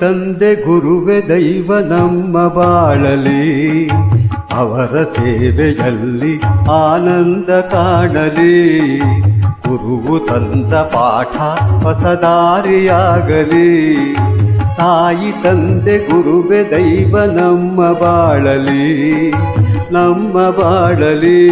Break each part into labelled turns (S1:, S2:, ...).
S1: ತಂದೆ ಗುರುವೆ ದೈವ ನಮ್ಮ ಬಾಳಲಿ, ಅವರ ಸೇವೆಯಲ್ಲಿ ಆನಂದ ಕಾಣಲಿ. ಗುರುವು ತಂದ ಪಾಠ ಹೊಸದಾರಿಯಾಗಲಿ. ತಾಯಿ ತಂದೆ ಗುರುವೆ ದೈವ ನಮ್ಮ ಬಾಳಲಿ ನಮ್ಮ ಬಾಳಲಿ.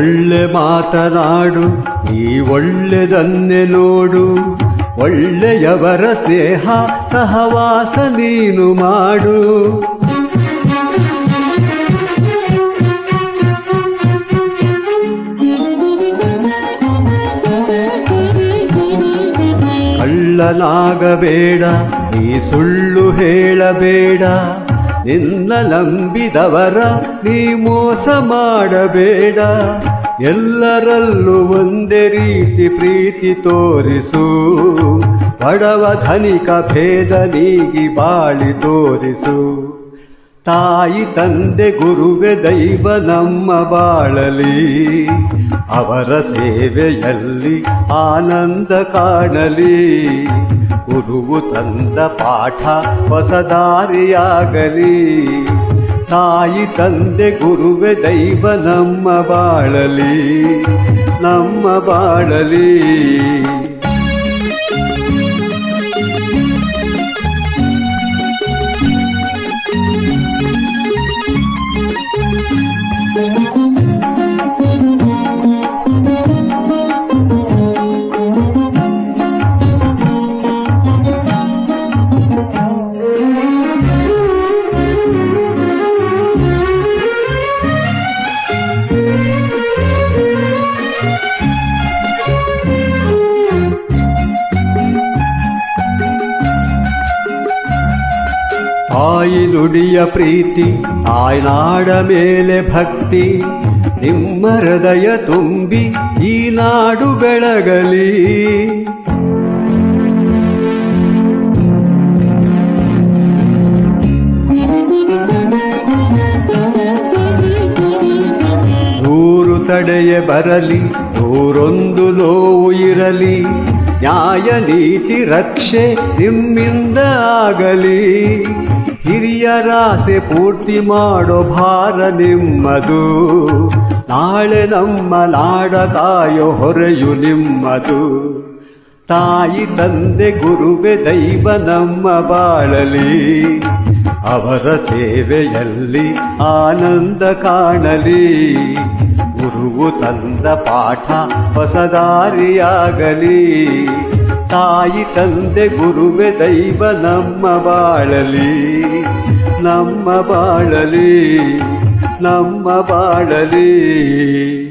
S1: ಒಳ್ಳೆ ಮಾತನಾಡು ಈ ಒಳ್ಳೆದನ್ನೇ ನೋಡು. ಒಳ್ಳೆಯವರ ಸ್ನೇಹ ಸಹವಾಸ ನೀನು ಮಾಡು. ಕಳ್ಳನಾಗಬೇಡ ನೀ ಸುಳ್ಳು ಹೇಳಬೇಡ. ನಿನ್ನ ನಂಬಿದವರ ನೀ ಮೋಸ ಮಾಡಬೇಡ. ಎಲ್ಲರಲ್ಲೂ ಒಂದೇ ರೀತಿ ಪ್ರೀತಿ ತೋರಿಸು. ಬಡವ ಧನಿಕ ಭೇದ ನೀಗಿ ಬಾಳಿ ತೋರಿಸು. ತಾಯಿ ತಂದೆ ಗುರುವೆ ದೈವ ನಮ್ಮ ಬಾಳಲಿ. ಅವರ ಸೇವೆಯಲ್ಲಿ ಆನಂದ ಕಾಣಲಿ. ಗುರುವು ತಂದ ಪಾಠ ಹೊಸದಾರಿಯಾಗಲಿ. ತಾಯಿ ತಂದೆ ಗುರುವೆ ದೈವ ನಮ್ಮ ಬಾಳಲಿ. ನಮ್ಮ ಬಾಳಲಿ. ತಾಯಿ ನುಡಿಯ ಪ್ರೀತಿ, ತಾಯ್ನಾಡ ಮೇಲೆ ಭಕ್ತಿ, ನಿಮ್ಮ ಹೃದಯ ತುಂಬಿ ಈ ನಾಡು ಬೆಳಗಲಿ. ನೂರು ತಡೆಯ ಬರಲಿ ನೂರೊಂದು ನೋವು ಇರಲಿ. ನ್ಯಾಯ, ನೀತಿ, ರಕ್ಷೆ ನಿಮ್ಮಿಂದ ಆಗಲಿ. ಹಿರಿಯರಾಸೆ ಪೂರ್ತಿ ಮಾಡೋ ಭಾರ ನಿಮ್ಮದು. ನಾಳೆ ನಮ್ಮ ನಾಡ ಕಾಯೋ ಹೊರೆಯು ನಿಮ್ಮದು. ತಾಯಿ, ತಂದೆ, ಗುರುವೆ, ದೈವ ನಮ್ಮ ಬಾಳಲಿ. ಅವರ ಸೇವೆಯಲ್ಲಿ ಆನಂದ ಕಾಣಲಿ. ಗುರುವು ತಂದ ಪಾಠ ಹೊಸದಾರಿಯಾಗಲಿ. ತಾಯಿ ತಂದೆ ಗುರುವೆ ದೈವ ನಮ್ಮ ಬಾಳಲಿ. ನಮ್ಮ ಬಾಳಲಿ ನಮ್ಮ ಬಾಳಲಿ.